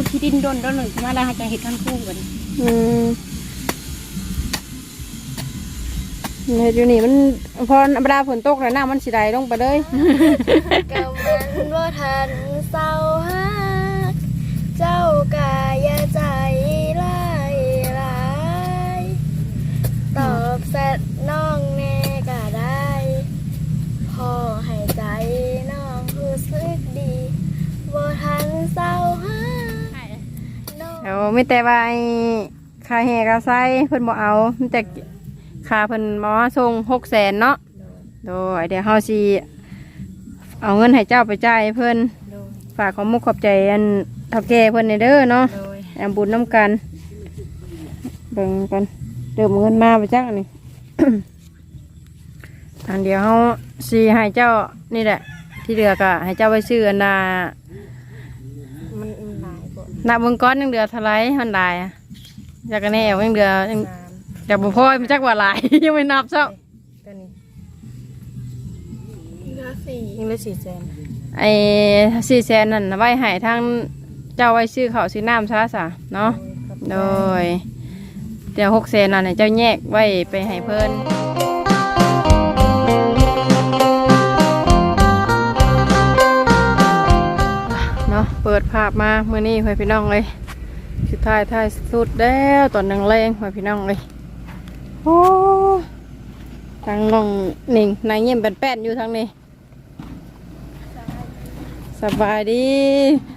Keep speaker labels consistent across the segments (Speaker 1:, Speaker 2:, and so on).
Speaker 1: พุดที่ดินโดนโดนหนึ่งมาแล้วให้จะเห็ดกันคู่กัน
Speaker 2: อืมเฮ็ดอยู่นี่มันพอเวลาฝนตกแล้วน้ำมันสิไหลลงไปเลย
Speaker 3: กำมันว่าทันเศร้าฮักเจ้ากายาใจลายลาย ตอบแซดน้อง ดี๋
Speaker 2: ยวมีแต่ว่าไอ้ค่าแห่กาไซเพิ่นบ่เอามีแต่ค่าเพิ่นมาส่งหกแสนเนาะโดยเดี๋ยวเฮาสิเอาเงินให้เจ้าไปจ่ายให้เพิ่น
Speaker 1: โดย
Speaker 2: ฝากขอมุกขอบใจอันเท่าแก่เพิ่นในเด้อเนาะ
Speaker 1: โดย
Speaker 2: แอมบุญน้ำกันเบิ่งกันเดิมเงินมาไปจักอันนี้อันเดียวเฮาสิให้เจ้านี่แหละ ที่เหลือก็ให้เจ้าไปซื้ออันน่ะ
Speaker 1: มันมันหลายกว่า
Speaker 2: นับเบิ่งก้อนยังเหลือเท่าไหรมันได้อะจากกันแน่ยังเหลือยัง
Speaker 1: สาม
Speaker 2: แต่บ่พอมันจักว่าหลาย ยังไม่นับเจ้า
Speaker 1: ตัวนี้
Speaker 3: เหลือสี่
Speaker 1: ยังเหลือสี่แสน
Speaker 2: ไอ้สี่แสนนั่นน่ะไว้ให้ทางเจ้าไว้ซื้อข้าวซื้อน้ำซะซะเนาะ โดยเดี๋ยวหกแสนนั่นให้เจ้าแยกไว้ไปให้เพิ่น ปิดภาพมาเมื่อนี้ให้พี่น้องเลยสุดท้ายท้ายสุดแล้วตอนนังแรงให้พี่น้องเลยโอ้ทางน้องหนิงนายเยี่ยมเป็นแป้นๆอยู่ทางนี้สบายดี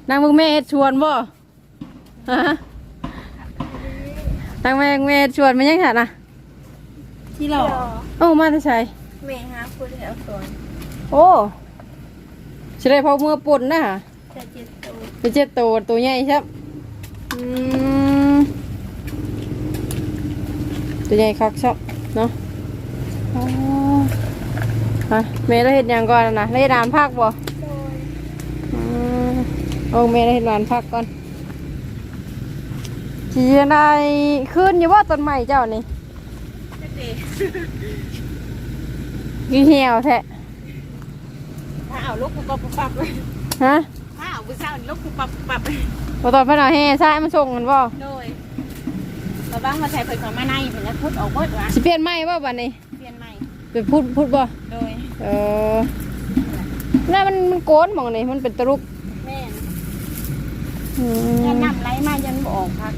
Speaker 2: นางมึงแม่เฮ็ดชวนบ่ฮะนางแม่แม่เฮ็ดชวนมันยังไงนะ
Speaker 1: ที่หล่อ
Speaker 2: โอ้มาแต่ใส่
Speaker 3: เมหาคุณแถวสวน
Speaker 2: โอ้สิได้พอมือปุ่นนะฮะ
Speaker 3: จะเจ็ดตัว
Speaker 2: เป็นเจ็ดตัวตัวใหญ่ใช่ไหมอืมตัวใหญ่คักชอบเนาะอ๋อฮะแม่ได้เห็นยังก่อนนะได้ดานพักบ่
Speaker 3: โดย
Speaker 2: อืมโอ้แม่ได้เห็นดานพักก่อนจีได้ขึ้นอยู่ว่าต้นใหม่เจ้านี่กี่เหี่ยวแท้
Speaker 1: ถ้าเอาลูกกูปับกูปับเลย
Speaker 2: ฮะ
Speaker 1: ถ้าเอากูเศร้าลูกกูปับกูปับ
Speaker 2: พอตอนพนักแห่ใช่มันส่งกันบ่
Speaker 1: โดยเราบ้างมาใส่เผยของมาในเป็นแล้วพุดออกเบิดวะ
Speaker 2: สิเปลี่ยนไหมบ่บัดนี้
Speaker 1: เปลี่ยนใหม่
Speaker 2: เป็นพูดพูดบ่
Speaker 1: โดย
Speaker 2: เออนั่นมันมันโกนหมองนี่มันเป็นตะรุก
Speaker 1: แม่น
Speaker 2: อืม
Speaker 1: ยันนำไรมายันบออกพัก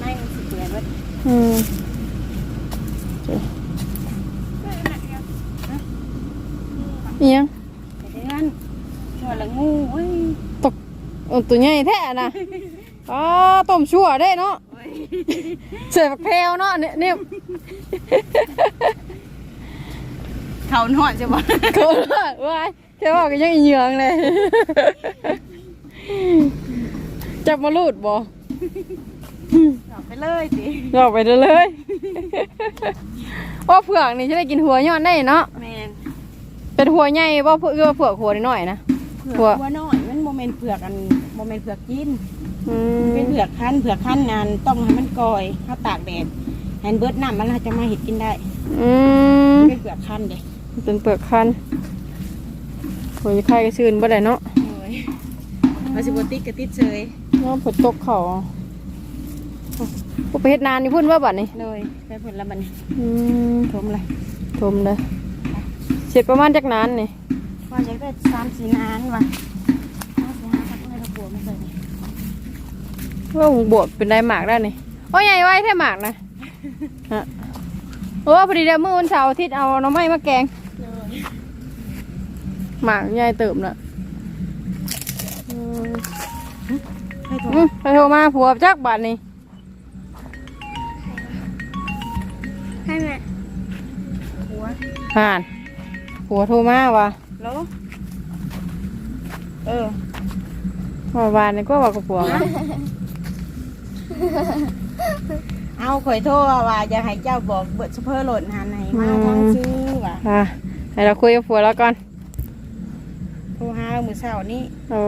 Speaker 1: ไม่มันสิเปลี่ยนเบิด
Speaker 2: อืมเอียง
Speaker 1: แต่เดือนหัวละงูเว้ย
Speaker 2: ต กเออตัวใหญ่แท้น่ะอ๋อต้มชั่วได้เนาะเสือแพรวเนาะเนี่ยเนี่ย
Speaker 1: เขาหนอนจะบอก
Speaker 2: เขาว่าว้ายแค่ว่าก็ยังอีเหยืองเลยจับมาลูดบ่
Speaker 1: ออกไปเลยสิ
Speaker 2: ออกไปเลยเลยว่าเผือกนี่จะได้กินหัวย้อนได้เนาะ
Speaker 1: แมน
Speaker 2: เป็นหัวใหญ่ว่าเผือกเอื้อเผือกหัวนิดหน่อยนะ
Speaker 1: เผือกหัวน้อยมันโมเมนเผือกอัน โมเมนเผือกกิน
Speaker 2: อืม
Speaker 1: เป็นเผือกคั้นเผือกคั้นนานต้องให้มันกอยถ้าตากแดดแฮนเบิร์ดน้ำมันเราจะมาเห็ดกินได้
Speaker 2: อืม
Speaker 1: เป็นเผือกคั้นเด้
Speaker 2: เป็นเปลือกคันหัวไข่ก็ชื่นบ่ได้เนาะ
Speaker 1: โอ้ยมาสิบติดกระติดเฉย
Speaker 2: เนาะฝนตกเขาก็ไปเฮ็ดนานนี่พุ่นว่าบัดนี่
Speaker 1: เลยไปผลละมัน
Speaker 2: อืม
Speaker 1: ทมเลย
Speaker 2: ชมเลยเสร็จประมาณจักนานนี่
Speaker 1: ว่าจะได้สามสี่นานว่ะเอาสิหาทักเลยเราปวดไม่เคยนี่
Speaker 2: ว่าบวบเป็นได้หมากได้นี่โอ้ยใหญ่ไว้แท้หมากนะฮะโอ้พอดีเดี๋ยวมื้อวันเสาร์อาทิตย์เอาหน้ำไม้มาแกง
Speaker 1: เลย
Speaker 2: หมากใหญ่เติมละอืม
Speaker 1: ให้โทร
Speaker 2: อืมไปโทรมาผัวจักบาทนี่
Speaker 3: ให้แม่
Speaker 1: หัว
Speaker 2: ห่านผัวโทรมาวะ
Speaker 1: โลเออ
Speaker 2: ว่าวานนี่ก็ว่ากับผัววะ
Speaker 1: เอาข่อยโทษว่าอย่าให้เจ้าบอกเบิดซุปเปอร์โหลดหันไหนมาทางซื้อว่ะ
Speaker 2: อะให้เราคุยกับผัวแล้วก่อน
Speaker 1: โทรหามือเช้านี้
Speaker 2: โอ้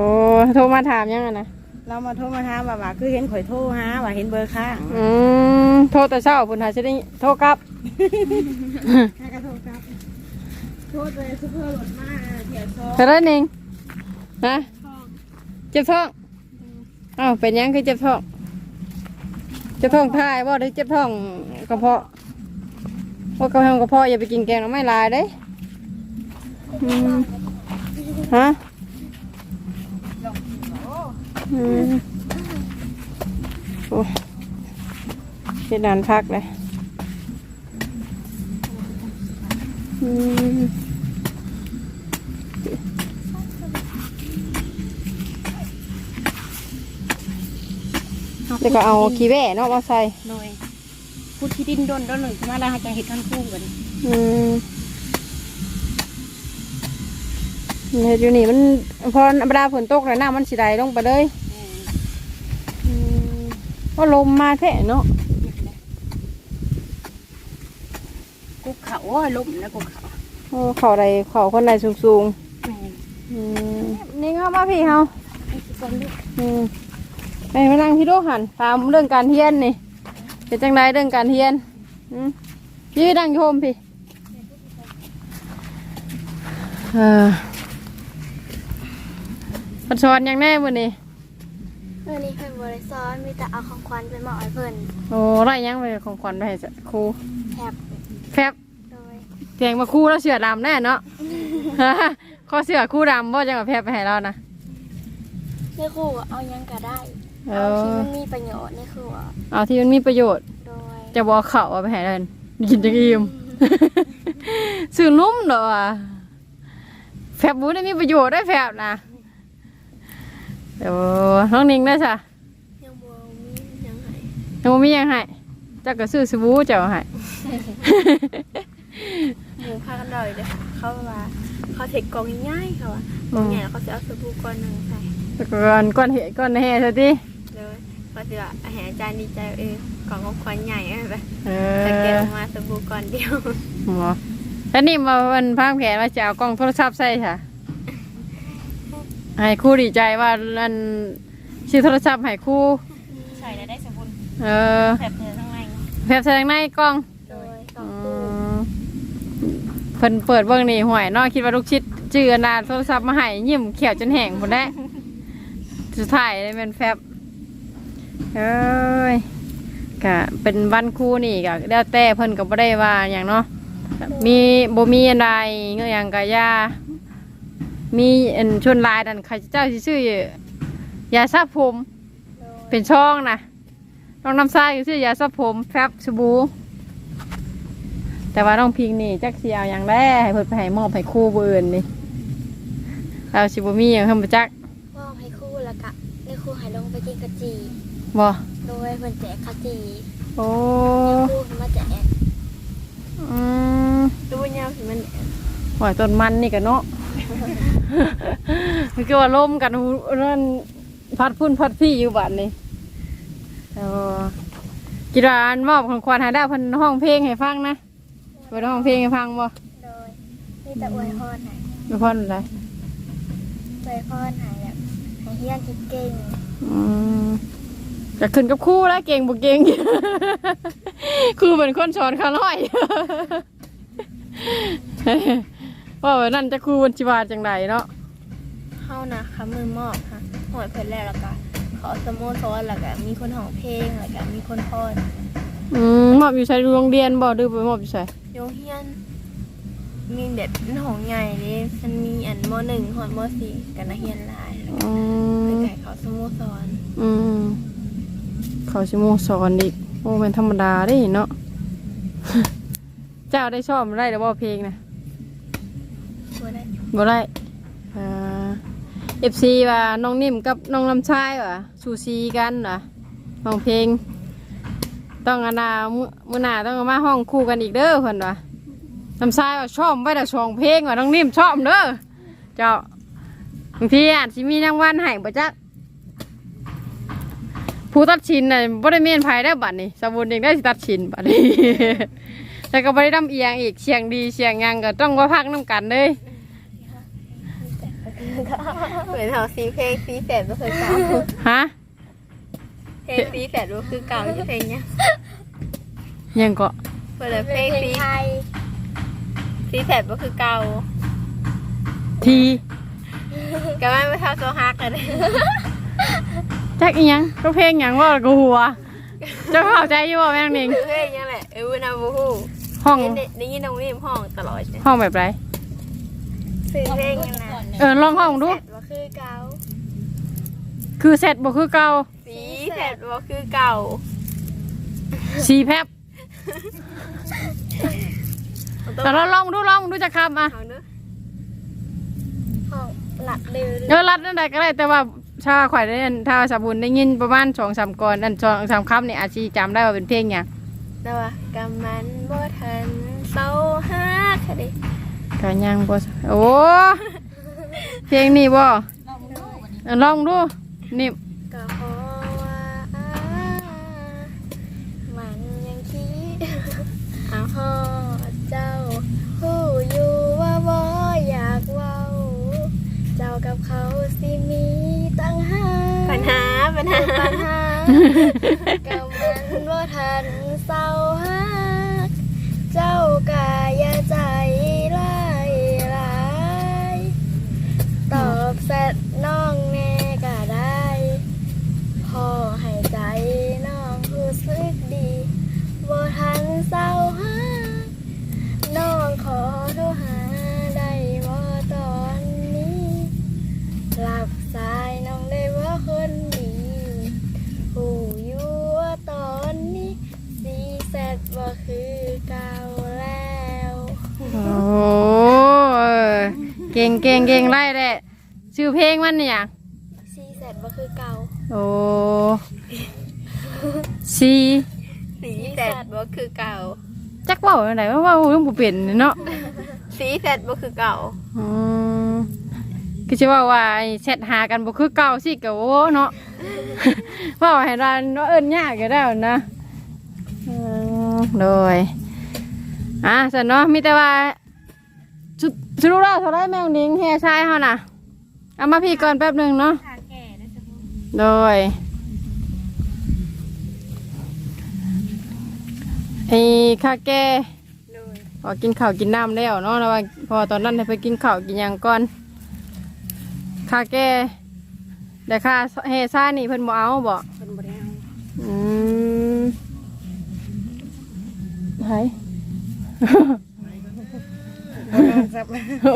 Speaker 2: โทรมาถามยังไงนะ
Speaker 1: เรามาโทรมาถามว่าว่าคือเห็นข่อยโทรหาว่าเห็นเบอร์ข้าง
Speaker 2: อืมโทรแต่เช้าพุ่นหาจะได้โทรกลับ
Speaker 1: ให้กระโทรครับโทษเลยซุปเปอร์โหลดมาเถียซอ
Speaker 2: เท่านั้นเองนะเจ็บท้องอ้าวเป็นหยังคือเจ็บท้องเจ็บท้องทายบ่าได้เจ็บท้องกระเพาะว่ากระเพาะกระเพาะอย่าไปกินแกงไม้ลายเด้ฮะอืมโอ้ที่นานพักเลยอืม แล้วก็เอาขี้แว่เนาะมาใส่
Speaker 1: โดยพูดที่ดินโดนโดนหนึ่งมาแล้วจะเห็ดกันคู่กัน
Speaker 2: อืมเฮ็ดอยู่นี่มันพอธรรมดาฝนตกแล้วน้ำมันสิไหลลงไปเลยอืมก็ลมมาแท้เนาะ
Speaker 1: กุกเขาโอ้ยล้มแล้วกุกเขา
Speaker 2: โอ้เข่าใดเข่าคนใดสูง
Speaker 1: แม่น
Speaker 2: ๆอืมนี่เข้ามาพี่เฮา
Speaker 1: ไอ้สิคนลูก
Speaker 2: อืม ไปมานั่งพี่ดูหันถามเรื่องการเฮียนนี่เป็นจังไดเรื่องการเฮียนอืมยืดดังโยมพี่เออปัดสอนหยังแน่วันนี้
Speaker 3: เมื่อนี้เพิ่นบริซ้อนมีแต่เอาของขวัญไปมอบให้เพิ่น
Speaker 2: โอ้ไรยังไปของขวัญไปให้จ้ะครู
Speaker 3: แถบ
Speaker 2: แฟบ
Speaker 3: โดย
Speaker 2: เตียงมาครูแล้วเสือดำแน่เนาะข้อเสือครู่ดำบ่จังกับแฟบไปให้เรานะ
Speaker 3: ในครูอะเอาหยังก็ได้
Speaker 2: เอ
Speaker 3: เอาที่
Speaker 2: อ
Speaker 3: มันมีประโยชน์ในครูอะ
Speaker 2: เอาที่มันมีประโยชน์
Speaker 3: โดย
Speaker 2: จะบอกเขาเอาไปให้เรากินจังอิ่มสื่อนุ่มเด้อว่ะแฟบบูได้มีประโยชน์ได้แฟบนะเดี๋ยวน้องนิ่งได้จ้ะ
Speaker 3: ยังบ่มีหยังให้
Speaker 2: ยังบ่มีหยังให้เจ้าก็ซื้อสบู่เจ้าให้
Speaker 3: หมูพากันดอยเลยเขาว่าเขาเทคกล่องง่ายๆเขาว่ากล่องใหญ่แล้วเขาจะเอาสบู่ก้อนหนึงใส่
Speaker 2: แล้วก็ก้อนก้อนเห็ดก้อนแห่ซะติ
Speaker 3: เลยเขาจะว่าอาหารอาจารย์ดีใจเออกล่องของขวัญใหญ่อะไรแบบ
Speaker 2: เอ
Speaker 3: แต่แกะ
Speaker 2: อ
Speaker 3: ออกมาสบู่ก้อนเดียว
Speaker 2: หมอแล้วนี่มาวันพางแผนว่าจะเอากล้องโทรศัพท์ใส่ค่ะให้ครู่ดีใจว่าอันชื่อโทรศัพท์ให้ครู่
Speaker 1: ใส่แล้วได้สมบูรณ์
Speaker 2: เออ
Speaker 1: แบบเธอทั้งใน
Speaker 2: แผบแสดงในกล้อง
Speaker 3: โดยกล่อ
Speaker 2: อื
Speaker 3: งตู้
Speaker 2: มเพิ่นเปิดเบิ่งนี่ห่วยเนาะคิดว่าลูกชิดจื้ออนนาโทรศัพท์มาให้ยิ้มเขียวจนแห้งหมดแล้ว สุดท้ายเลยเป็นแฟบเอ้ยก็เป็นวันครูนี่ก็แล้วแต่เพิ่นก็บ่ได้ว่าอย่างเนาะมีบ่มีอันใดเงือหยังก็อย่ามีอันชวนลายดันใครเจ้าสิซื้อยาสระผมเป็นช่องนะน้องน้ำทรายก็ซื้อยาสระผมแฟบสบู่แต่ว่าน้องพิงนี่จักสิเอาอย่างแรกให้เพิ่นไปให้มอบให้ครู่ผู้อื่นนี่เราสิบ่มีหยังเพิ่นบ่จัก
Speaker 3: กินกะจี
Speaker 2: บ่
Speaker 3: โดยเพิ่นแจกกะจี
Speaker 2: โอ้
Speaker 3: ครูเพิ่นมาแจก
Speaker 2: อืม
Speaker 3: ดูยาวถึงมัน
Speaker 2: หอยต้นมันนี่กันเนาะมันคือว่าลมกันหูนั่นพัดพุ่นพัดพี่อยู่บัดนี้เออกีฬาอันมอบของขวัญให้ได้เพิ่นห้องเพลงให้ฟังนะเปิดห้องเพลงให้ฟังบ่
Speaker 3: โดยมีแต่อวยพรให้
Speaker 2: ไม่พออะไร
Speaker 3: อวยพรให้แบบให้เฮียนเก่ง
Speaker 2: อืมจะขึ้นกับครู่แล้วเก่งบ่เก่ง ครูเป็นคนสอนขาน้อย ว่าไว้นั่นจะครูวันจิวาจังไดเนาะ
Speaker 3: ๆเฮานะคำมือมอบค่ะหอยเพิ่นแล้วแล้วก็ขอสโมสรแล้วก็มีคนห้องเพลงแล้วก็มีคนพร
Speaker 2: อืมมอบอยู่ใช้โรงเรียนบ่ดื้อไปมอบอยู่ใช้
Speaker 3: โยเฮียน มีเด็ดเป็นห้องใหญ่เลยมันมีอันมหนึ่งหอนมสี่กันนักเรียนหลายแล้วก็
Speaker 2: อื
Speaker 3: ไป
Speaker 2: ม
Speaker 3: ไก่เขาสโมสร
Speaker 2: อืมเขาชิโมงสอนอีกโอ้เป็นธรรมดาเด้เนาะ เจ้าได้ชอบได้หรือว่าเพลงนะ
Speaker 3: ตัวได้
Speaker 2: บ่ได้อ่าเอฟซีว่าน้องนิ่มกับน้องลำชายว่ะสูซีกันว่ะน้องเพลง ต้องอนนามื้อมื้อหน้าต้องเอามาห้องคู่กันอีกเด้อเพิ่นว่ะ ลำชายว่าชอบไว้แต่สองเพลงว่ะน้องนิ่มชอบเด้อเจ้าบางทีอาจสิมีรางวัลให้บ่จักผู้ตัดสินน่ะบ่ได้เมียนไผได้อบัดนี้สมบูรณ์เองได้สิตัดสินบัดนี้แล้วก็บ่ได้ดำเอียงอีกเสียงดีเสียงหยังก็ต้องว่าพักนํกันเลย
Speaker 3: เหมือนเขาซีเพลงซีแฝดก็เคยเก่า
Speaker 2: ฮะ
Speaker 3: เพลงซีแฝดก็คือเก่าที่เพลงเนี้ย
Speaker 2: ยังก็
Speaker 3: เปิดเพลงซี ซีแฝดก็คือเก่า
Speaker 2: ที
Speaker 3: ก็ไม่ไปเท่าโซฮักกัน
Speaker 2: จักอีหยังก็เพลงหยังว่าก็หัวเจะเข้าใจอยู่ว่าแม่นางนิง
Speaker 3: คือเพลงยังแหละเออนาบูฮู
Speaker 2: ห้อง
Speaker 3: ได้ได้ยินน้องนิ่มห้องตลอดเลย
Speaker 2: ห้องแบบไร
Speaker 3: สื่อเพลงยังนะ
Speaker 2: เออลองห้องดู
Speaker 3: แซดว่าคือเก่า
Speaker 2: คือเสร็จบ่คือเก่า
Speaker 3: สีแซดว่าคือเก่า
Speaker 2: สีแพบ แต่เราลองดูลองดูจะคำอะ
Speaker 3: เอาเนอะห้องหลักเดือ
Speaker 2: เออรัดนั่นใดก็ได้แต่ว่าชาข่อยได้ยินถ้าสาบุญได้ยินประมาณสองสามก่อนอันสองสามคำนี่อาจจะจำได้ว่าเป็นเพลงหยัง
Speaker 3: แต่ว่ากำมันบ่ทันเศร้าฮักค่ะดิ
Speaker 2: ก็ยังบ่สโอ้เพลงนี้บ่เออลองดู นี่
Speaker 3: ปัญหาปัญหาปัญหาก็มันว่าทันเศร้าฮักเจ้ากายใจลายลายตอบแซด งเก่งเก่
Speaker 2: งไล่แหละชื่อเพลงมันเนี่ยง
Speaker 3: สีแซดว่าคือเก่า
Speaker 2: โอ้ซี
Speaker 3: สีแซดว่าคือเก่า
Speaker 2: จักเว่าอะไรว่าเว่าเรื่องบุเป็นเนาะ
Speaker 3: สีแซดว่าคือเก่า
Speaker 2: อืมคือจะว่าว่าไอ้เซตหากันบ่คือเก่าสิกะโอ้เนาะ เว่าให้ร้านว่าเอิ้นยากก็ได้นะอืมโดยอะสันเนาะมีแต่ว่า สุดสรุปแล้วเท่าไรแมงนิงแห่ชายเฮาน่ะ เอามาพี่ก่อนแป๊บหนึงเนาะโดยไอ้ข้าแก่
Speaker 3: โดย
Speaker 2: พอกินข้าวกินน้ำแล้วเนาะแล้วว่าพอตอนนั้นให้ไปกินข้าวกินหยังก่อนค่าแก่แต่ค่าเฮซ่านี่เพิ่นบ่เอาบ่
Speaker 1: คนบ่ได้เอา
Speaker 2: อืมไผ
Speaker 1: จับ
Speaker 2: โอ้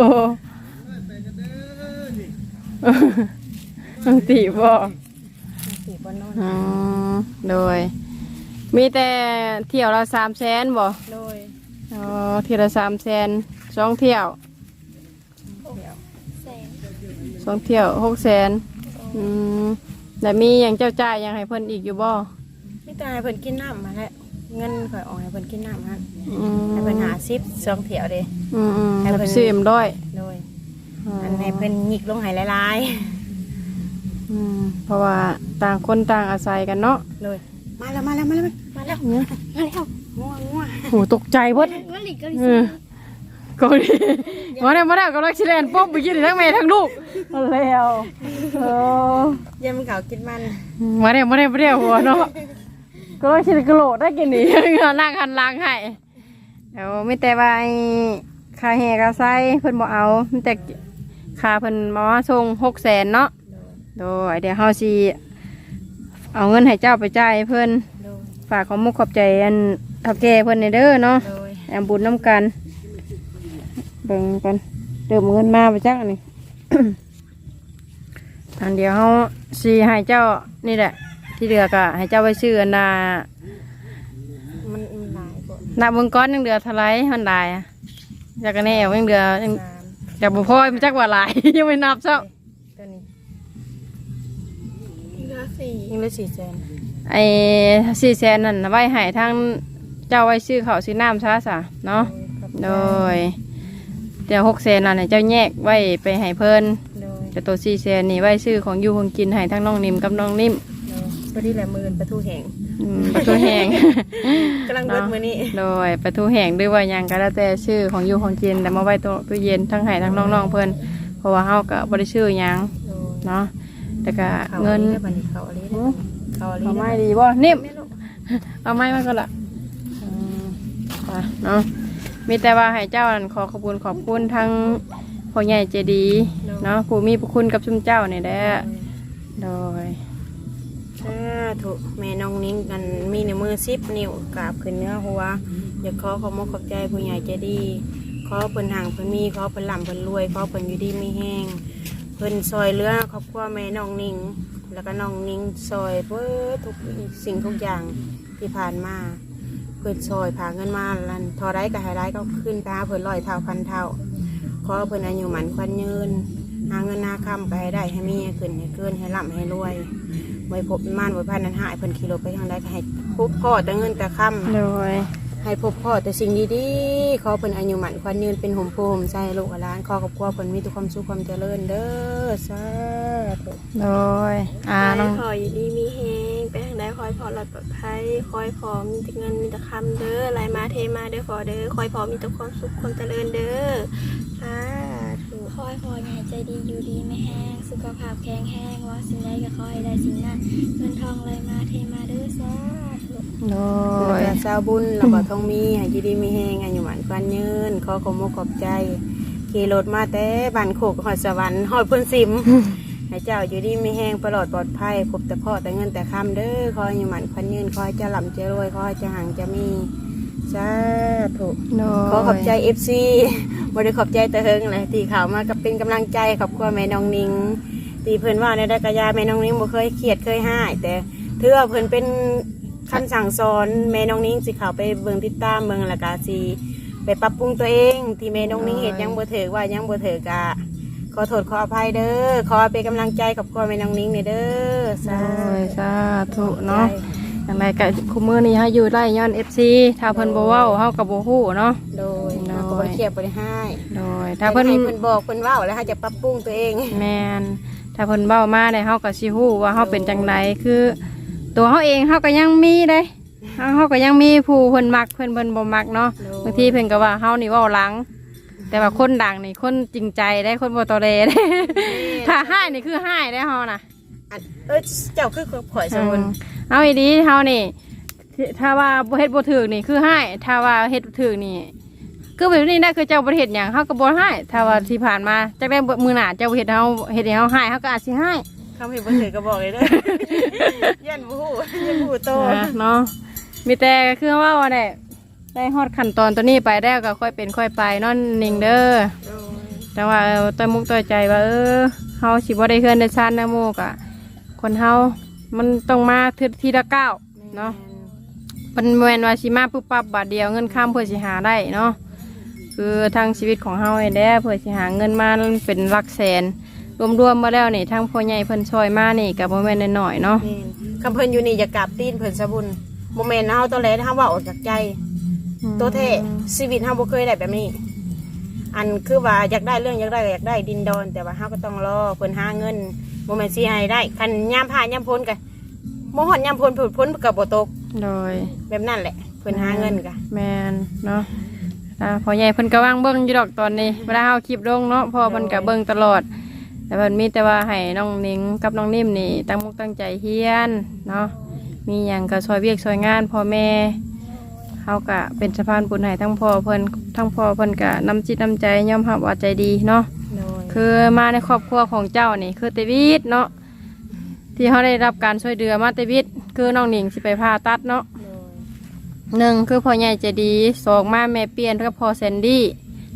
Speaker 2: มันตีบ่
Speaker 1: สีบนโนอน
Speaker 2: อืมโดย มีแต่เที่ยวละสามแสนบ่
Speaker 1: โดย
Speaker 2: อ๋อเที่ยวละสามแสนสองเที่ยว
Speaker 3: แสง
Speaker 2: สองเที่ยวหกแสนอืมแล้วมีอย่างเจ้าจ่ายหยังให้เพิ่นอีกอยู่บ่
Speaker 1: ไม่ตายเพิ่นกินน้ำมาแล้ว เงินข่อยออกให้เพิ่นกินน้ำฮะ
Speaker 2: อืม
Speaker 1: ให้เพิ่นหาซิปสองเถียวเด้
Speaker 2: อืมอืม
Speaker 1: ให้
Speaker 2: ให้
Speaker 1: เพิ่
Speaker 2: เพิ่น
Speaker 1: น
Speaker 2: ซื้อเอ็มร้อย
Speaker 1: โดยอันให้เพิ่นหยิกลงใหายลาย
Speaker 2: อืมเพราะว่าต่างคนต่างอาศัยกันเนาะ
Speaker 1: ๆเลยมาแล้วมาแล้วมาแล้วมาแล้ว
Speaker 2: เนี่ย
Speaker 1: มาแล้วง่วงง่วง
Speaker 2: โหตกใจเพิ่น
Speaker 3: ว่าหลีกก็
Speaker 2: เออก็ดีมาแล้วมาแล้วกำลังสิแล่นป๊อบไปกินทั้งแม่ทั้งลูกมาแล้วโอ้
Speaker 1: ยามเขากินมัน
Speaker 2: มาแล้วมาแล้วมาแล้วหัวเนาะ ก็เลยสิกโลดได้กินนี่นั่งหันหลังให้เดี๋ยวไม่แต่ว่าไอคาแห่กาไซเพิ่นบ่เอามีแต่คาเพิ่นมาส่งหกแสนเนาะโดยเดี๋ยวเฮาสิเอาเงินให้เจ้าไปจ่ายให้เพิ่นฝากของมุกขอบใจอันทับแก่เพิ่นในเด้อเนาะ
Speaker 1: โดย
Speaker 2: แอมบุญน้ำกันเบิ่งกันเติมเงินมาไปจักอันนี่ทางเดียวเฮาสิให้เจ้านี่แหละ ที่เหลือก็ให้เจ้าไปซื้ออันนา
Speaker 1: มันมันหลายกว่า
Speaker 2: นับเบิ่งก้อนยังเหลือเท่าไหรมันได้อะจากกันแน่ยังเหลือยัง
Speaker 1: สาม
Speaker 2: จากบ่พอมันจักว่าหลาย ยังไม่นับซ้ำ
Speaker 1: ตัวนี้
Speaker 3: เหลือสี่
Speaker 1: ยังเหลือสี่แสน
Speaker 2: ไอ้สี่แสนนั่นน่ะไว้ให้ทางเจ้าไว้ซื้อข้าวซื้อน้ำซะซะเนาะโดยเดี๋ยวหกแสนนั่นน่ะเจ้าแยกไว้ไปให้เพิ่น
Speaker 1: โดย
Speaker 2: แต่ตัวสี่แสนนี่ไว้ซื้อของอยู่ของกินให้ทั้งน้องนิ่มกับน้องนิ่ม
Speaker 1: โดยตัวที่แหลมมือประตูแห่ง
Speaker 2: อืมประตูแหง
Speaker 1: กำลังเบิดมือนี้
Speaker 2: โดยประตูแหงด้วยว่าหยังก็แล้วแต่ชื่อของอยู่ของกินแต่มาไว้ตัวตู้เย็นทั้งให้ทั้งน้องๆเพิ่นเพราะว่าเฮาก็บ่ได้ชื่อหยัง
Speaker 1: โดย
Speaker 2: เนาะแต่ก็
Speaker 1: เขา
Speaker 2: เงิน
Speaker 1: ได้บัดนี้เขาอะไรได้บัดนี้เขาอะไร
Speaker 2: เอา
Speaker 1: ได้
Speaker 2: ไม้ดีบ่นิ่มเอาไม้มาก็ละอืมไปเนาะมีแต่ว่าให้เจ้านั่นขอขอบคุณขอบคุณทั้งพ่อใหญ่เจดี
Speaker 1: โด
Speaker 2: เนาะผู้มีพระคุณกับชุมเจ้านี่แหละโดย
Speaker 1: สาธุแม่น้องนิ้งกันมีในมือซิบนิ้วกราบขึ้นเนื้อหัวอยากขอขอมกขอบใจผู้ใหญ่ใจดีขอเพิ่นห่างเพิ่นมีขอเพิ่นล่ำเพิ่นรวยขอเพิ่นอยู่ดีไมีแห้งเพิ่นซอยเหลือครอบครัวแม่น้องนิ้งแล้วก็น้องนิ้งซอยเพื่อทุกสิ่งทุกอย่างที่ผ่านมาเพิ่นซอยผ่าเงินมาลันทอได้ก็ให้ได้ก็ขึ้นไปหาเพิ่นร้อยเท่าพันเท่าขอเพิ่นอายุหมันควันยืนหาเงินหาคำก็ให้ได้ให้มีให้ขึ้นให้เกินให้ร่ำให้รวย ไว้พบม่านไว้พันนั้นหายเพิ่นขี่รถไปทางใดก็ให้พบพ่อแต่เงินแต่ค่
Speaker 2: โดยำ
Speaker 1: ให้พบพ่อแต่สิ่งดีๆ ขอเพิ่นอายุหมันควันยืนเป็นห่มโพห่มใจให้ลูกหลานขอครอบครัวเพิ่นมีแต่ความสุขความเจริญเด้อสาธุ
Speaker 2: โดย อ่าน้อง
Speaker 3: ขออยู่ดีมีแฮงไปทางใดคอยพอหลอดปลอดภัยคอยพอมีแต่เงินมีแต่คำเด้อไหลมาเทมาเด้อขอเด้อคอยพอมีแต่ความสุขความเจริญเด้อสาธุ คอยพอใหญ่ใจดีอยู่ดีไม่แห้ง สุขภาพแข็งแรงว่าสิ่งใดก็ขอให้ได้สิ่งนั้นเงินทองไหลมาเทมาเด้อสาธุ
Speaker 2: โด
Speaker 1: แล้ว
Speaker 2: ย
Speaker 1: ก็สาวบุญแล้วก็ทองมีให้อยู่ดีมีแฮงอายุหมันควันยืนขอขอบมกขอบใจขี่รถมาแต่บ้านโคกหอดสวรรค์หอดเพิ่นสิมให้เจ้าอยู่ดีมีแห้งปลอดปลอดภัยพบแต่พ่อแต่เงินแต่คำเด้อขอให้อยู่หมันควันยืนขอให้เจ้าหล่ำเจ้ารวยขอให้เจ้าห่างเจะมี สาธุ
Speaker 2: โดย
Speaker 1: ขอขอบใจเอฟซีบริขอบใจแต่เฮิงเลยที่ข่าวมากับเป็นกำลังใจขอบคุณแม่น้องนิงตีเพิ่นว่าในดักยาแม่น้องนิงบ่เคยเครียดเคยห้ายแต่เถื่อเพิ่นเป็นคำสั่งสอนแม่น้องนิงสิเข้าไปเบิ่งติดตามเบิ่งและกาสิไปปรับปรุงตัวเอง ที่แม่น้องนิงเห็นยังบ่ถือว่ายังบ่ถือกะขอโทษขออภัยเด้อขอเป็นกำลังใจกับพ่อแม่น้องนิงนี่เด้อสา
Speaker 2: โดยสาธุเนาะอย่างไรก็คุมือนี้ให้อยู่ไล่ย้อน FC ถ้าเพิ่นบ่เว้าเฮาก็บ่ฮู้เนาะ
Speaker 1: โดย
Speaker 2: โดย
Speaker 1: เราก็บ่เครียดบ่ได้ให้
Speaker 2: โดย ถ้าเพิ่น
Speaker 1: ให้เพิ่นบอกเพิ่นเว้าแล้วเฮาจะปรับปรุงตัวเอง
Speaker 2: แมนถ้าเพิ่นเบ้ามาเนี่ยเฮาก็สิฮู้ว่าเฮาเป็นจังไดคือ ตัวเฮาเองเฮาก็ยังมีเด้เฮาเฮาก็ยังมีผู้เพิ่นมักเพิ่นเพิ่นบ่มักเนาะ
Speaker 1: โดย
Speaker 2: บางทีเพิ่นก็ว่าเฮานี่เว้าหลัง แต่ว่าคนดังนี่คนจริงใจได้คนบ่ตอแหลได้ถ้าให้นี่คือให้ได้เฮาน่ะ
Speaker 1: อันเอ้ยเจ้าคือข่อยสมุน
Speaker 2: เอาอีดีเฮานี่ ถ้าว่าบ่เฮ็ดบ่ถูกนี่คือให้ถ้าว่าเฮ็ดถูกนี่คือแบบนี้ได้คือเจ้าบ่เฮ็ดหยังเฮาก็บ่ให้ถ้าว่าที่ผ่านมาจักได้มื้อหน้าเจ้าบ่เฮ็ดให้เฮาเฮ็ดให้เฮาให้เฮาก็อาจสิให้
Speaker 1: คำเห็นบ่ถือก็บอกเลยเด้อยันบูฮู้ยันบูฮู้โต
Speaker 2: นะเนาะมีแต่ก็คือว่าว่าได้ได้ฮอดขั้นตอนตัวนี้ไปแล้วก็ค่อยเป็นค่อยไปเนอนนิ่งเด้อแต่ว่าเออตัวมุกตัวใจว่าเออเฮาสิบ่ได้เคลื่อนได้ชันนะโมกอะ คนเฮามันต้องมาทีทีละก้าวเนาะมันแม่นว่าสิมาปุ๊บปั๊บบาทเดียวเงินข้ามเพื่อสิหาได้เนาะคือทางชีวิตของเฮาไอ้แด้เพื่อสิหาเงินมาเป็นหลักแสน รวมๆมาแล้วนี่ทางพ่อใหญ่เพิ่นช่วยมานี่ก็บ่แม่นน้อยๆเนาะ
Speaker 1: แม่นคำเพิ่นอยู่นี่อย่ากราบตีนเพิ่นสะบุญโมเมนต์เฮาตัวแลเฮาเว้าออกจากใจ ตัวแท้ชีวิตเฮาบ่เคยได้แบบนี้ อันคือว่าอยากได้เรื่องอยากได้ก็อยากได้ดินดอน แต่ว่าเฮาก็ต้องรอเพิ่นหาเงินโมเมนต์สิให้ได้คันยามผ่านยามพ้นก็บ่ฮอดยามพ้นผุดพ้นก็บ่ตก
Speaker 2: โดย
Speaker 1: แบบนั้นแหละเพิ่นหาเงินก็
Speaker 2: แมนเนาะอ่าพอใหญ่เพิ่นก็ว่างเบิ่งอยู่ดอกตอนนี้เวลาเฮาคลิปลงเนาะพอเพิ่นก็เบิ่งตลอด แต่เพิ่นมีแต่ว่าให้น้องนิงกับน้องนิ่มนี่ตั้งมุกตั้งใจเฮียนเนาะมีหยังก็ช่วยเวียกช่วยงานพ่อแม่ เฮาก็เป็นสะพานบุญให้ทั้งพ่อเพิ่นทั้งพ่อเพิ่นก็นำจิตนำใจยอมรับว่าใจดีเนาะ
Speaker 1: โดย
Speaker 2: คือมาในครอบครัวของเจ้านี่คือเตวิดเนาะที่เขาได้รับการช่วยเหลือมาเตวิดคือน้องหนิงสิไปผ่าตัดเนาะ
Speaker 1: โดย
Speaker 2: หนึ่งคือพ่อใหญ่ใจะดีสองมาแม่เปลี่ยนกับพ่อแซนดี้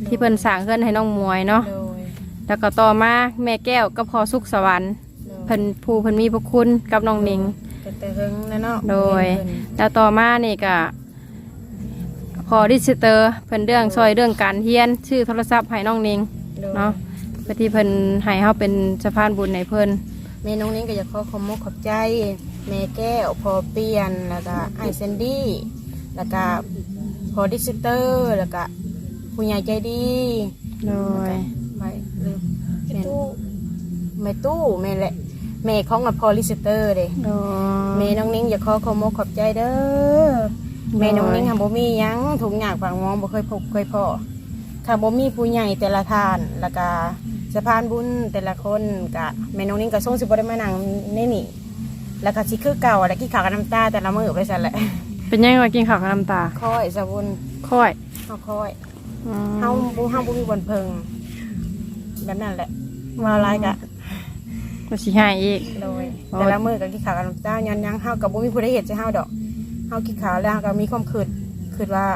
Speaker 2: ที่เพิ่นสร้างเพื่อนให้น้องมวยเนาะ
Speaker 1: โดย
Speaker 2: แล้วก็ต่อมาแม่แก้วกับพ่อสุขสวรรค์เพิ่นผู้เพิ่นมีพระคุณกับน้องหนิง
Speaker 1: แต่แต่เฮิงนะเนาะ
Speaker 2: โดยแล้วต่อมานี่ก็ พอดิจิเตอร์เพิ่นเรื่องซอยเรื่องการเฮียน ชื่อโทรศัพท์ให้น้องหนิง
Speaker 1: โดย
Speaker 2: เนาะเพื่อที่เพิ่นให้เฮาเป็นสะพานบุญในเพิ่น
Speaker 1: แม่น้องนิ้งก็อยากขอขอบมกขอบใจ แม่แก้วพอเปลี่ยนแล้วก็ไอเซนดี้แล้วก็พอดิจิเตอร์แล้วก็ผู้ใหญ่ใจดี
Speaker 2: โดย
Speaker 1: ไปลืมแม่
Speaker 3: ตู้
Speaker 1: แม่ตู้แม่แหละแม่ของกับพอดิจิเตอร์เด้
Speaker 2: โด
Speaker 1: แม่
Speaker 2: ย
Speaker 1: น้องนิ้งอยากขอขอบมกขอบใจเด้อ แม่น้องนิ้งทำบ่มีหยังถุงยากฝังมองบ่เคยพบเคยพอถ้าบ่มีผู้ใหญ่แต่ละทานแล้วก็สะพานบุญแต่ละคนกะแม่น้องนิ้งก็ส่งสิบ่ได้มานั่งในนี่แล้วก็สิคือเก่าแล้วกี่ขาวกับน้ำตาแต่ละมือไปสั่นแหละ
Speaker 2: เป็นยังไงกินข้าวกับน้ำตา
Speaker 1: ค่อยสะบุญ
Speaker 2: ค่อย
Speaker 1: เฮาค่อย
Speaker 2: อืม
Speaker 1: เฮาบ่เฮาบ่มีบนเพิงแบบนั้นแหละว่าหลายกะ
Speaker 2: ก็สิให้อีก
Speaker 1: โดย
Speaker 2: อ๋อ
Speaker 1: แต่ละมื้อก็กินข้าวกับน้ำเจ้ายันยังเฮากับบ่มีผู้ใดเฮ็ดให้เฮาดอก เฮากินข้าวแล้วเฮาก็มีความคิดคิดว่า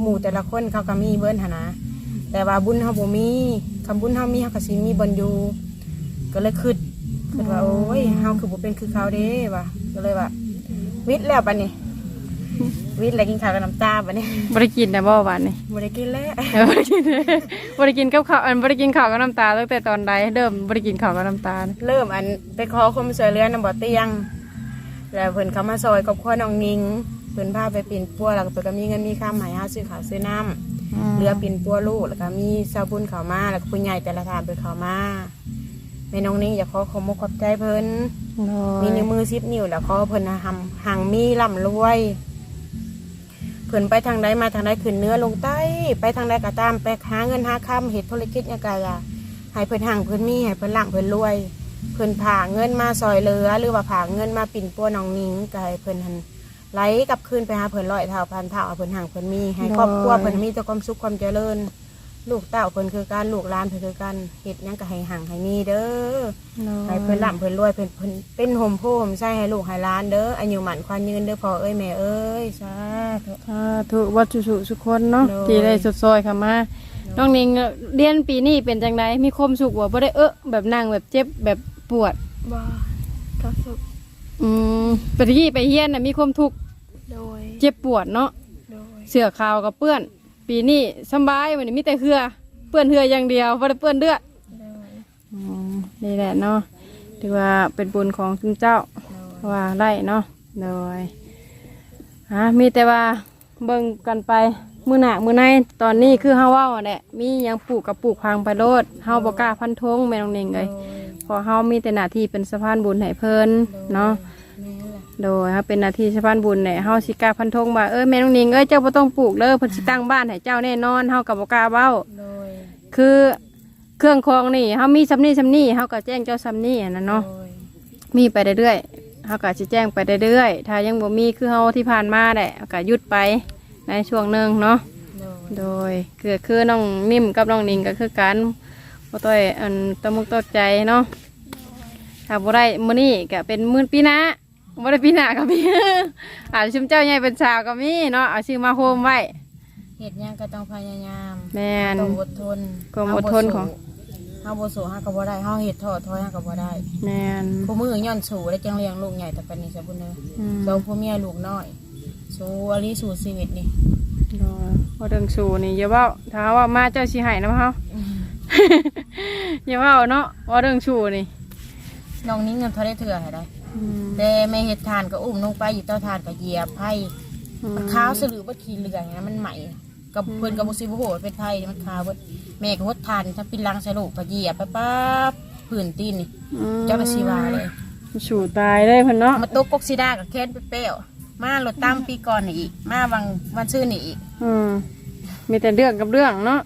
Speaker 1: หมู่แต่ละคนเขาก็มีเบิ่นหั่นนะแต่ว่าบุญเฮาบ่มีคำบุญเฮามีเฮาก็สิมีบ่อนอยู่ก็เลยคิดคิดว่าโอ้ยเฮาคือบ่เป็นคือเขาเด้ว่ะก็เลยว่าวิทย์แล้วบัดนี้วิทย์แล้วกินข้าวกับน้ำตาบัดนี้
Speaker 2: บ่ได้กินนะบ่หวานนี่
Speaker 1: บ่ได้กินแล้ว
Speaker 2: เออบ่ได้กินบ่ได้กินกับข้าวอันบ่ได้กินข้าวกับน้ำตาตั้งแต่ตอนใดเริ่มบ่ได้กินข้าวกับน้ำตาล
Speaker 1: เริ่มอันไปขอความช่วยเหลือนำบ่เตียง แล้วเพิ่นเข้ามาซอยครอบครัวน้องนิงเพิ่นพาไปปีนปัวแล้วก็เพิ่นก็มีเงินมีค่าใหม่หาซื้อข้าวซื้อน้ำเรือปีนปัวลูกแล้วก็มีชาวบุญเข้ามาแล้วก็ผู้ใหญ่แต่ละท่านเพิ่นเข้ามาแม่น้องนิงอยากขอขอบคุณขอบใจเพิ่นมีนิ้วมือ10นิ้วแล้วขอเพิ่นทำหังมีร่ำรวยเพิ่นไปทางใดมาทางใดขึ้นเหนื้อลงใต้ ไปทางใดก็ตามไปหาเงินหาคำเฮ็ดธุรกิจหยังก็อย่าให้เพิ่นหังเพิ่นมีให้เพิ่นร่ำเพิ่นรวย เพิ่นผ่าเงินมาซอยเหลือ หรือว่าผ่าเงินมาปิ่นปัวน้องนิงก็ให้เพิ่นหันไหลกลับคืนไปหาเพิ่นร้อยเท่าพันเท่าเอาเพิ่นห่างเพิ่นมีให้ครอบครัวเพิ่นมีแต่ความสุขความเจริญ ลูกเต้าเพิ่นคือการลูกหลานเพิ่นคือการเฮ็ดหยังก็ให้ห่างให้มีเด้อให้เพิ่นร่ำเพิ่นรวยเพิ่นเพิ่นเป็นโฮมโพมใช่ให้ลูกให้หลานเด้ออายุหมันควันยืนเด้อพ่อเอ้ยแม่เอ้ยสาธุ
Speaker 2: สาธุวัดสุสุสุคนเนาะ
Speaker 1: โดย
Speaker 2: ที่ได้สดซอยเข้ามา น้องนิงเรียนปีนี้เป็นจังไดมีความสุขบ่บ่ได้เออแบบนั่งแบบเจ็บแบบปวด
Speaker 3: บ่ก็สุข
Speaker 2: อืมไปที่ไปเฮียนน่ะมีความทุกข์
Speaker 3: โดย
Speaker 2: เจ็บปวดเนาะ
Speaker 3: โดย
Speaker 2: เสื้อขาวกับเปื้อน ปีนี้สำบายวันนี้มีแต่เหือเปื้อนเหืออย่างเดียวบ่ได้เปื้อนเลือด
Speaker 3: โดย
Speaker 2: อืมนี่แหละเนาะถือว่าเป็นบุญของคุณเจ้าว่าไล่เนาะโดยฮะมีแต่ว่าเบิ่งกันไป มือหนักมือในตอนนี้คือเฮาเว้าอะแหละมีหยังปลูกกับปลูกพังไปโลดเฮาบ่กล้าพันธงแม่น้องเน่งเลยเพอเฮามีแต่หน้าที่เป็นสะพานบุญให้เพิ่นเนาะ
Speaker 1: แม่ล่ะ
Speaker 2: โดยเฮาเป็นหน้าที่สะพานบุญเนี่ยเฮาสิกล้าพันธงว่าเอ้ยแม่น้องเน่งเอ้ยเจ้าบ่ต้องปลูกเด้อเพิ่นสิตั้งบ้านให้เจ้าแน่นอนเฮาก็บ่กล้าเว้า
Speaker 1: โดย
Speaker 2: คือเครื่องคองนี่เฮามีซำนี้ซำนี้เฮาก็แจ้งเจ้าซำนี้อันนั้นเนาะ
Speaker 1: โดย
Speaker 2: มีไปเรื่อยๆเฮาก็สิแจ้งไปเรื่อยๆถ้ายังบ่มีคือเฮาที่ผ่านมาแหละก็หยุดไป ในช่วงหนึงเนาะ
Speaker 1: โดย
Speaker 2: โดยคือคือน้องนิ่มกับน้องนิงก็คือกันบ่ต้อยอันตะมุกตกใจเนาะถ้าบ่ได้มื้อนี้ก็เป็นมื้อปีหน้าบ่ได้ปีหน้าก็มี อาจจะชุมเจ้าใหญ่เป็นสาวก็มีเนาะเอาชื่อมาโฮมไว้
Speaker 1: เฮ็ดหยังก็ต้องพยายาม
Speaker 2: แม่น
Speaker 1: ต้องอดทน
Speaker 2: ความอดทนของ
Speaker 1: เฮาบ่สู้เฮาก็บ่ได้เฮาเฮ็ดท้อถอยเฮาก็บ่ได้
Speaker 2: แม่น
Speaker 1: ผู้มือย้อนสู้ได้จังเลี้ยงลูกใหญ่แต่ปานนี้ซะบุญเด้อ
Speaker 2: อืม
Speaker 1: สองผู้เมียลูกน้อย สู้อลีสู้ชีวิตนี่
Speaker 2: โดยบ่เรื่องสูนี่อย่าเว้าถ้าว่ามาเจ้าสิให้นำเฮา อย่าเว้าเนาะว่าเรื่องสูนี่
Speaker 1: น้องนิ้งเงินเท่าได้เถื่อให้ได้
Speaker 2: อืม
Speaker 1: แต่แม่เฮ็ดทานก็อุ้มลงไปอยู่เตาทานก็เหยียบไผมันขาวสลือบ่ขี้เหลืองนะมันใหม่กับเพิ่นก็บ่สิบ่โหดเป็นไผมันขาวเบิดแม่ก็หดทานถ้าปินลังใส่ลูกก็เหยียบไปปั๊บพื้นตีนนี่
Speaker 2: อืม
Speaker 1: เจ้าก็สิว่าเลย
Speaker 2: สูตายเลยเพิ่นเนาะ
Speaker 1: มาตกกกซิดากับแค้นเปรี้ยวๆ มาหลดตั้มปีก่อนนี่อีก มาวังวันชื่อนี่อีก
Speaker 2: อืมมีแต่เรื่องกับเรื่องเนาะ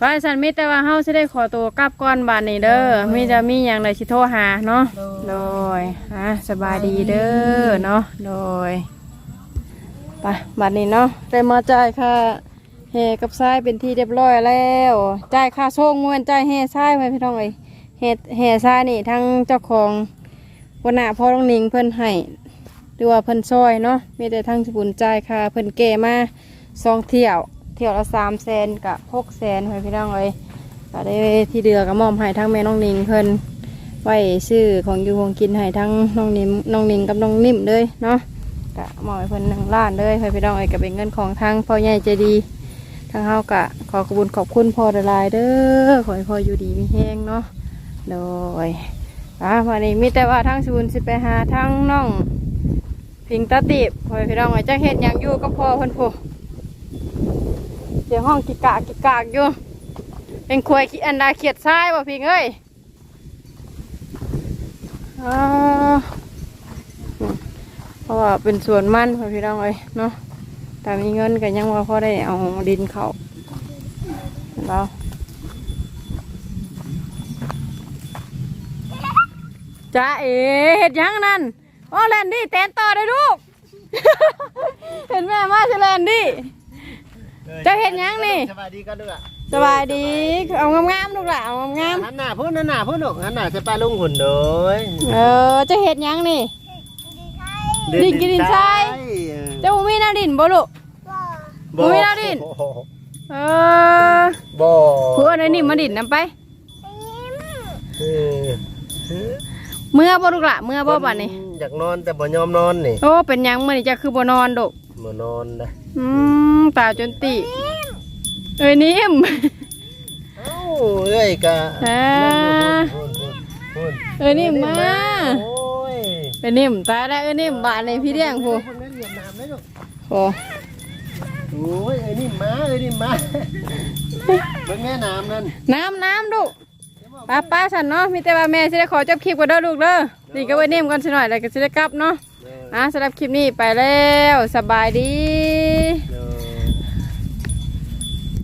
Speaker 2: ว่าสันมีแต่ว่าเฮาสิได้ขอตัวกลับก่อนบานนี้เด้อมีจะมีหยังใดสิโทรหาเนาะโดยอะสบายดีเด้อเนาะโดยไปบัดนี้เนาะได้มาจ่ายค่าแห่กับทรายเป็นที่เรียบร้อยแล้วจ่ายค่าส่งเงินจ่ายแห่ทรายไว้พี่น้องเอ้ยแห่แห่ทรายนี่ทั้งเจ้าของวันหน้าพ่อต้องนิงเพิ่นให้ หรือว่าเพิ่นซอยเนาะมีแต่ทั้งสบุญจ่ายค่าเพิ่นเกมาสองเที่ยว เที่ยวละสามแสนกับหกแสนพี่น้องเลยก็ได้ที่เดือก็มอบให้ทั้งแม่น้องนิงเพิ่นไว้ซื้อของอยู่ของกินให้ทั้งน้องนิมน้องนิงกับน้องนิ่มเลยเนาะก็มอบให้เพิ่นหนึ่งล้านเลยให้พี่น้องเอ้ยก็เป็นเงินของทางพ่อใหญ่ใจดีทางเฮากะขอขอบคุญขอบคุณพ่อดลายเด้อขอให้พ่ออยู่ดีมีแห้งเนาะโดยอะวันนี้มีแต่ว่าทั้งสบุญสิไปหาทั้งน้อง พิงตาติบพอยพี่น้องไอ้จะเห็ดยังอยู่ก็พอเพิ่นผู้เสียงห้องกิกกากกิกกากอยู่ เป็นควยขี้อันดาเขียดทรายบ่พิงเอ้ยเพราะว่าเป็นสวนมันพอพี่น้องเอ้ยเนาะแต่มีเงินก็ยังว่าพอได้เอาดินเขาเราจ้าเอ๋เห็ดยังนั่น โอ้แลนดี้เต้นต่อได้ลูก เห็นแม่มาสิแลนดี้ เจ้าเห็นหยังนี่
Speaker 4: สบายดีก็ด้วย
Speaker 2: สบายดี เอางามๆลูกหล่ะเอางาม
Speaker 4: หันหน้าพุ่นหันหน้าพุ่นลูกหันหน้าจะไปลงหุ่นเลย
Speaker 2: ๆเออจะเฮ็ดหยังนี่ ดินกินดินทราย เจ้าบ่มีหน้าดินบ่ลูก
Speaker 3: บ่
Speaker 2: บ่มีหน้าดิน เออ
Speaker 4: บ่
Speaker 2: ผัวในนี่มาดินนํไป
Speaker 4: เออ
Speaker 2: เมื่อบ่ลูกหล่ะเมื่อบ่บัดนี้
Speaker 4: อยากนอนแต่บ่ยอมนอนนี่
Speaker 2: โอ้เป็นหยังมื้อนี้จะคือบ่นอนดอก
Speaker 4: บ่นอนนะ
Speaker 2: อืมตาจนติเอ้ยนิ่ม
Speaker 4: เอ้าเอ้ยกะ
Speaker 2: อ่า
Speaker 4: พุ่นพุ่น
Speaker 2: เอ้ยนิ่มมา
Speaker 4: โอ้ย
Speaker 2: เอ้ยนิ่มตายแล้วเอ้ยนิ่มบาดในพี่เลี้ยงผู้
Speaker 4: พุ่นนั้นเหยียบน้ำได้ลูก
Speaker 2: โอ้
Speaker 4: โอ้ยไอ้นี่มาไอ้นี่มาเบิ่งแม่น้ำนั่น
Speaker 2: น้ำน้ำลูกป้าป้าฉันเนาะมีแต่ว่าแม่สิได้ขอจบคลิปกันเด้อลูกเด้อ นี่ก็ไว้นิ่มกันสิหน่อยแล้วก็สิได้กลับเนาะอะสำหรับคลิปนี้ไปแล้วสบายดี
Speaker 4: เลย